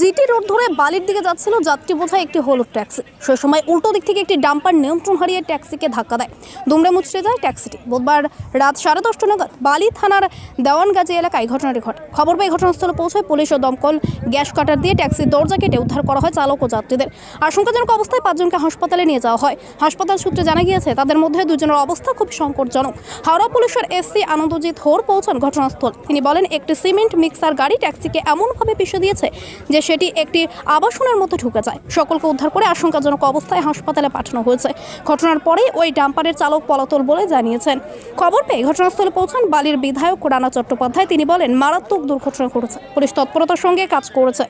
GT road ধরে বালির দিকে যাচ্ছিল যাত্রী বোঝায় একটি হলুদ ট্যাক্সি। সে সময় উল্টো দিক থেকে একটি ডাম্পার নিয়ন্ত্রণ হারিয়ে ট্যাক্সিকে ধাক্কা দেয়। দুমড়ে মুচড়ে যায় ট্যাক্সিটি। বুধবার রাত সাড়ে দশটা নাগাদ বালি থানার দেওয়ানগাজী এলাকায় ঘটনাটি ঘটে। খবর পেয়ে ঘটনাস্থলে পৌঁছায় পুলিশ ও দমকল গ্যাস কাটার দিয়ে ট্যাক্সির দরজা কেটে উদ্ধার করা হয় চালক ও যাত্রীদের। আশঙ্কাজনক অবস্থায় পাঁচজনকে হাসপাতালে নিয়ে যাওয়া হয়। হাসপাতাল সূত্রে জানা গিয়েছে, তাদের মধ্যে দুজনের অবস্থা খুব সংকটজনক। হাওড়া পুলিশের এসসি আনন্দজিৎ হোর পৌঁছান ঘটনাস্থল। তিনি বলেন, একটি সিমেন্ট মিক্সার গাড়ি ট্যাক্সিকে এমনভাবে পিষে দিয়েছে যে সেটি একটি আবাসনের মধ্যে ঢুকে যায়। সকলকে উদ্ধার করে আশঙ্কাজনক অবস্থায় হাসপাতালে পাঠানো হয়েছে। ঘটনার পরেই ওই ডাম্পারের চালক পলাতল বলে জানিয়েছেন। খবর পেয়ে ঘটনাস্থলে পৌঁছান বালির বিধায়ক রানা চট্টোপাধ্যায়। তিনি বলেন, মারাত্মক দুর্ঘটনা ঘটেছে। পুলিশ তৎপরতার সঙ্গে কাজ করেছে।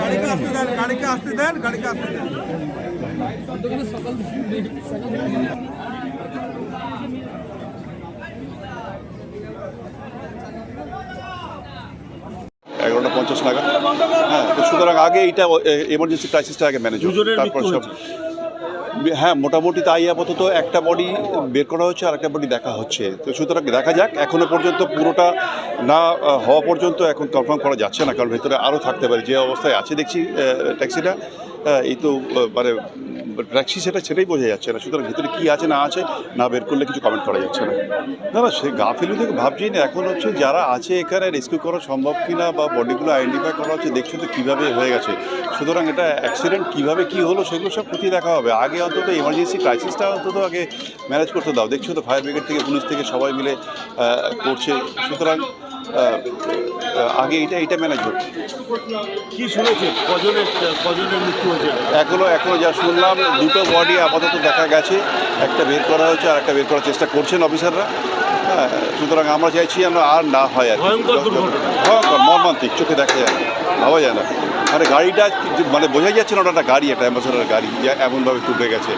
গাড়িকে আসতে দেন গাড়িকে আসতে দেন গাড়িকে আসতে দেন এগারোটা পঞ্চাশ নাগাদ। হ্যাঁ তো সুতরাং আগে এইটা এমার্জেন্সি ক্রাইসিসটা আগে ম্যানেজ দুজনের তারপর সব হ্যাঁ মোটামুটি তাই আপাতত একটা বডি বের করা হচ্ছে আর একটা বডি দেখা হচ্ছে। তো সুতরাং দেখা যাক এখনও পর্যন্ত পুরোটা না হওয়া পর্যন্ত এখন কনফার্ম করা যাচ্ছে না, কারণ ভেতরে আরও থাকতে পারে। যে অবস্থায় আছে দেখছি ট্যাক্সিটা এই তো মানে ট্যাক্সি সেটা সেটাই বোঝা যাচ্ছে না। সুতরাং ভিতরে কী আছে না আছে না বের করলে কিছু কমেন্ট করা যাচ্ছে না। না না সে গা ফেলু থেকে ভাবছি না এখন হচ্ছে যারা আছে এখানে রেস্কিউ করা সম্ভব কিনা বা বডিগুলো আইডেন্টিফাই করা হচ্ছে দেখছ তো কীভাবে হয়ে গেছে। সুতরাং এটা অ্যাক্সিডেন্ট কীভাবে কী হলো সেগুলো সব খতিয়ে দেখা হবে। আগে অন্তত এমার্জেন্সি ক্রাইসিসটা অন্তত আগে ম্যানেজ করতে দাও। দেখছ তো ফায়ার ব্রিগেড থেকে পুলিশ থেকে সবাই মিলে করছে। সুতরাং আগে এটা এটা ম্যানেজ হোক। কি শুনেছে কজনের কজনের মৃত্যু হয়েছে? এখনও এখনও যা শুনলাম দুটো বডি আপাতত দেখা গেছে একটা বের করা হয়েছে আর একটা বের করার চেষ্টা করছেন অফিসাররা হ্যাঁ সুতরাং আমরা চাইছি আমরা আর না হয় আর কি। ভয়ঙ্কর দুর্ঘটনা। ভয়ঙ্কর মর্মান্তিক চোখে দেখা যায় না ভাবা যায় না মানে গাড়িটা কি- মানে বোঝাই যাচ্ছে না ওটা একটা গাড়ি একটা অ্যাম্বাসেডার গাড়ি যে এমনভাবে টুকে গেছে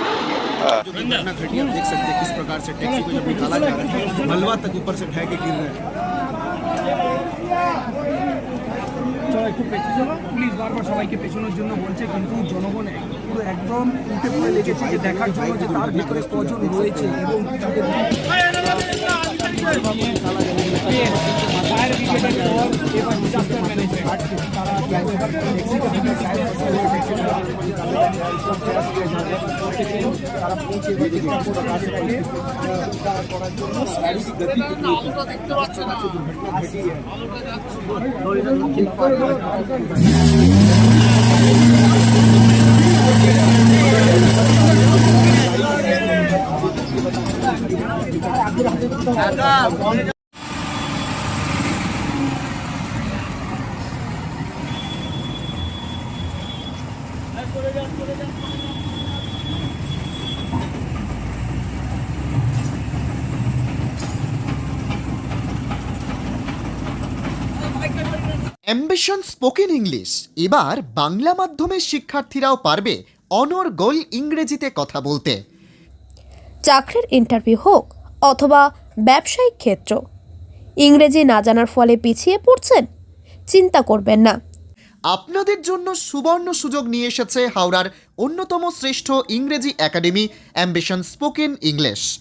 হ্যাঁ जो घटना घटी आप देख सकते हैं किस प्रकार से टैक्सी को जब निकाला जा रहा है मलबा तक ऊपर से ढह के गिर रहे हैं পুলিশ বারবার সবাইকে পেছনের জন্য বলছে কিন্তু জনগণ পুরো একদম উঠে পড়ে লেগেছে যে দেখার জন্য যে তার ভিতরে কজন রয়েছে এবং তাদের ফায়ার ব্রিগেডের দুর্ঘটনা ঘটি অ্যাম্বিশন স্পোকেন ইংলিশ এবার বাংলা মাধ্যমের শিক্ষার্থীরাও পারবে অনর্গল ইংরেজিতে কথা বলতে। চাকরির ইন্টারভিউ হোক অথবা ব্যবসায়িক ক্ষেত্র। ইংরেজি না জানার ফলে পিছিয়ে পড়ছেন? চিন্তা করবেন না। আপনাদের জন্য সুবর্ণ সুযোগ নিয়ে এসেছে হাওড়ার অন্যতম শ্রেষ্ঠ ইংরেজি একাডেমি অ্যাম্বিশন স্পোকেন ইংলিশ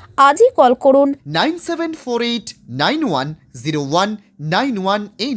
আজই কল করুন। Nine seven four eight nine one zero one nine one এই